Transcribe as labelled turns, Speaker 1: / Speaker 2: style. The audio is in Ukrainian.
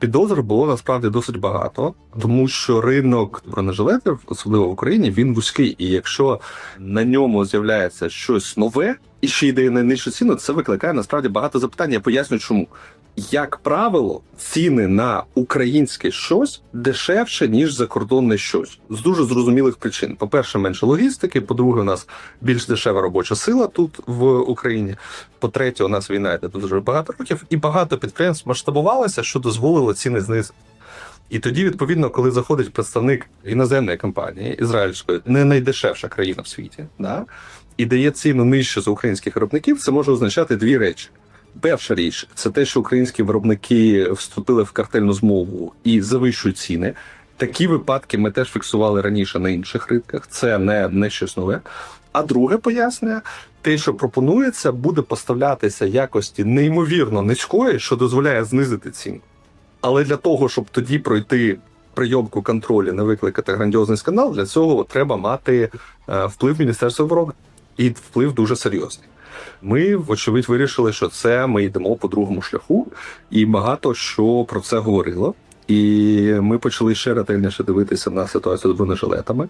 Speaker 1: Підозр було насправді досить багато, тому що ринок бронежилетів, особливо в Україні, він вузький. І якщо на ньому з'являється щось нове і ще йде на нижчу ціну, це викликає насправді багато запитань. Я поясню, чому. Як правило, ціни на українське щось дешевше, ніж закордонне щось з дуже зрозумілих причин. По-перше, менше логістики. По-друге, у нас більш дешева робоча сила тут в Україні. По-третє, у нас війна йде дуже багато років, і багато підприємств масштабувалося, що дозволило ціни знизити. І тоді, відповідно, коли заходить представник іноземної компанії, ізраїльської, не найдешевша країна в світі, да, і дає ціну нижче за українських виробників, це може означати дві речі. Перша річ це те, що українські виробники вступили в картельну змову і завищують ціни. Такі випадки ми теж фіксували раніше на інших ринках. Це не, не щось нове. А друге пояснення, те, що пропонується, буде поставлятися якості неймовірно низької, що дозволяє знизити ціну. Але для того, щоб тоді пройти прийомку контролю, не викликати грандіозний скандал, для цього треба мати е, вплив Міністерства оборони. І вплив дуже серйозний. Ми, вочевидь, вирішили, що це ми йдемо по другому шляху, і багато що про це говорило. І ми почали ще ретельніше дивитися на ситуацію з бронежилетами.